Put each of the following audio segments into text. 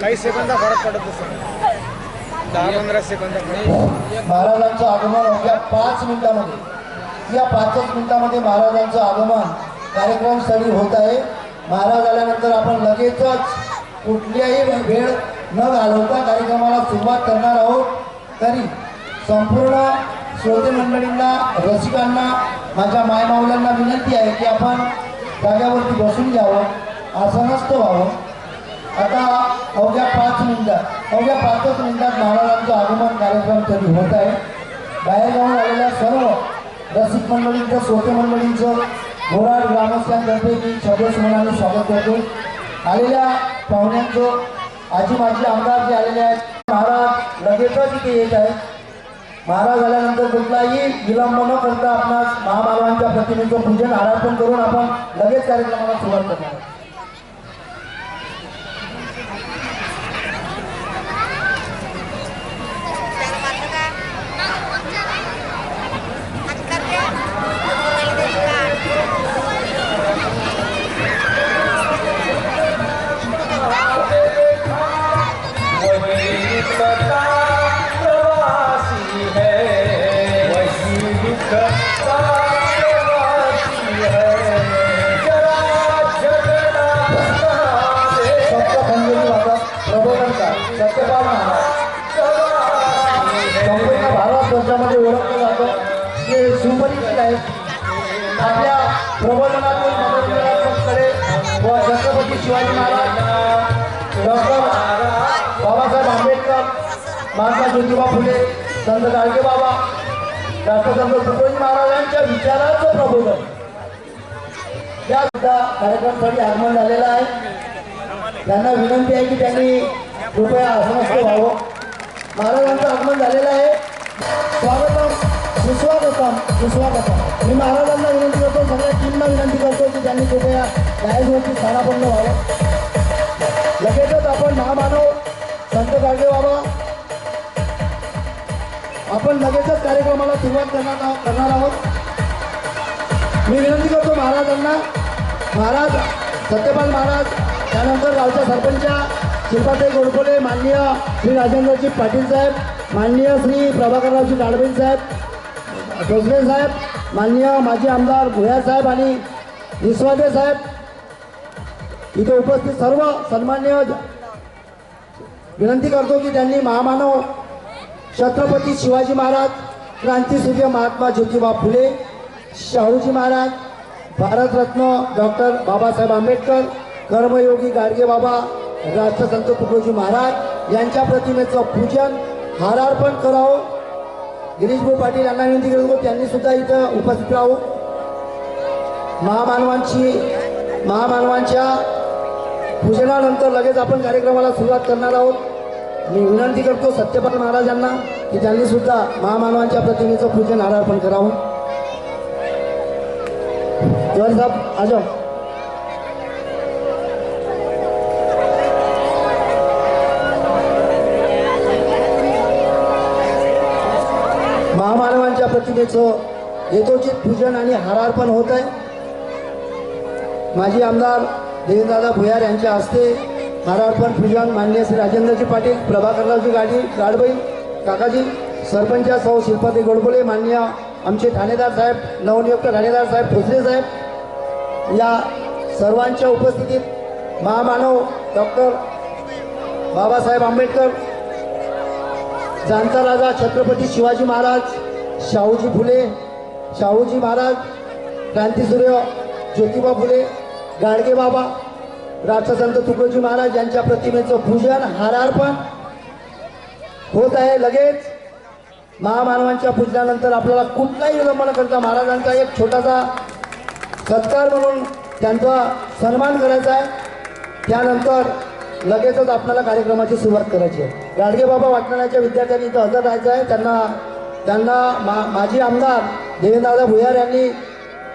काही सेकंदा फरक पडत असेल. दहा पंधरा सेकंदा महाराजांचं आगमन अवघ्या पाच मिनिटामध्ये. या पाचच मिनिटामध्ये महाराजांचं आगमन कार्यक्रमस्थळी होत आहे. महाराज आल्यानंतर आपण लगेचच कुठल्याही वेळ न घालवता कार्यक्रमाला सुरुवात करणार आहोत. तरी संपूर्ण श्रोते मंडळींना रसिकांना माझ्या मायमावल्यांना विनंती आहे की आपण जाग्यावरती बसून घ्यावं आसनस्थ व्हावं. अवघ्या पाचच मिनिटात महाराजांचं आगमन कार्यक्रम तरी होत आहे. बाहेर जाऊन आलेल्या सर्व रसिक मंडळींचं श्रोते मंडळींचं घोराड ग्रामस्थांतर्फे मी सदस्यमनाने स्वागत करतो. आलेल्या पाहुण्यांचं आजी माजी आमदार जे आलेले आहेत महाराज लगेचच इथे येत आहेत. महाराज आल्यानंतर कुठलाही विलंब न करता आपणास महामानवांच्या प्रतिमेचं पूजन आराधन करून आपण लगेच कार्यक्रमाला सुरुवात करणार सत्यपाल महाराज संपूर्ण भारतवर्षामध्ये ओळखलं जातं. ते सुपरिचित आहेत. आपल्या प्रबोधनातून मनोरंजनाकडे व छत्रपती शिवाजी महाराज डॉक्टर बाबासाहेब आंबेडकर महात्मा ज्योतिबा फुले संत गाडगे बाबा राष्ट्रसंत तुकोजी महाराजांच्या विचारांचं प्रबोधन. या सुद्धा कार्यक्रमसाठी आगमन झालेलं आहे. त्यांना विनंती आहे की त्यांनी कृपया आसनस्थ व्हावं. महाराजांचं आगमन झालेलं आहे. स्वागतम. सुस्वागतम. सुस्वागतम. मी महाराजांना विनंती करतो सगळ्या टीमला विनंती करतो की त्यांनी कृपया गायजवरती स्थानापन्न व्हावं. लगेचच आपण महामानव संत गाडगे बाबा. आपण लगेचच कार्यक्रमाला सुरुवात करणार आहोत- करणार आहोत. मी विनंती करतो महाराजांना. महाराज सत्यपाल महाराज त्यानंतर गावच्या सरपंचा शिल्पाताई गोडकोले माननीय श्री राजेंद्रजी पाटील साहेब माननीय श्री प्रभाकररावजी गाडबेन साहेब भोसले साहेब माननीय माजी आमदार भुया साहेब आणि विश्वादे साहेब. इथे उपस्थित सर्व सन्मान्य विनंती करतो की त्यांनी महामानव छत्रपती शिवाजी महाराज क्रांतीसूर्य महात्मा ज्योतिबा फुले शाहूजी महाराज भारतरत्न डॉक्टर बाबासाहेब आंबेडकर कर्मयोगी गाडगे बाबा राष्ट्रसंत तुकडोजी महाराज यांच्या प्रतिमेचं पूजन हारार्पण करावं. गिरीशभाऊ पाटील यांना विनंती करतो त्यांनी सुद्धा इथं उपस्थित राहू. महामानवांची महामानवांच्या पूजनानंतर लगेच आपण कार्यक्रमाला सुरुवात करणार आहोत. मी विनंती करतो सत्यपाल महाराजांना की त्यांनी सुद्धा महामानवांच्या प्रतिमेचं पूजन हारार्पण करावं. जवान साहब जाओ यथोचित पूजन आणि हारार्पण होत आहे. माजी आमदार देवेंद्रदादा भुयार यांच्या हस्ते हारार्पण पूजन मान्य श्री राजेंद्रजी पाटील प्रभाकररावजी गाडी गाडबाई काकाजी सरपंच सौ शिल्पाती गोडबोले मान्य आमचे ठाणेदार साहेब नवनियुक्त ठाणेदार साहेब भोसले साहेब या सर्वांच्या उपस्थितीत महामानव डॉक्टर बाबासाहेब आंबेडकर जाणता राजा छत्रपती शिवाजी महाराज शाहूजी फुले शाहूजी महाराज क्रांतीसूर्य ज्योतिबा फुले गाडगे बाबा राष्ट्रसंत तुकडोजी महाराज यांच्या प्रतिमेचं पूजन हारार्पण होत आहे लगेच. महामानवांच्या पूजनानंतर आपल्याला कुठलाही विलंब न करता महाराजांचा एक छोटासा सत्कार म्हणून त्यांचा सन्मान करायचा आहे. त्यानंतर लगेचच आपल्याला कार्यक्रमाची सुरुवात करायची आहे. गाडगे बाबा विद्यार्थ्यांनी इथं हजर राहायचं आहे. त्यांना त्यांना मा माजी आमदार देवेंद्रदादा भुयार यांनी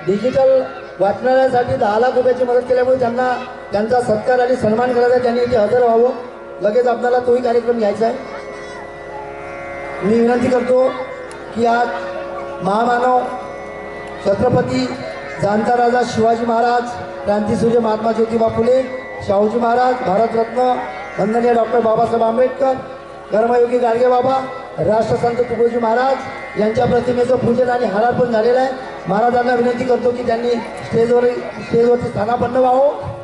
डिजिटल वाचनालयासाठी दहा लाख रुपयाची मदत केल्यामुळे त्यांना त्यांचा सत्कार आणि सन्मान करायचा आहे. त्यांनी इथे हजर व्हावं. लगेच आपल्याला तोही कार्यक्रम घ्यायचा आहे. मी विनंती करतो की आज महामानव छत्रपती जाणता राजा शिवाजी महाराज क्रांतीसूर्य महात्मा ज्योतिबा फुले शाहूजी महाराज भारतरत्न वंदनीय डॉक्टर बाबासाहेब आंबेडकर कर्मयोगी गाडगे बाबा राष्ट्रसंत तुकोजी महाराज यांच्या प्रतिमेचं पूजन आणि हारार्पण झालेलं आहे. महाराजांना विनंती करतो की त्यांनी स्टेजवर स्टेजवरती स्थानापन्न व्हावं.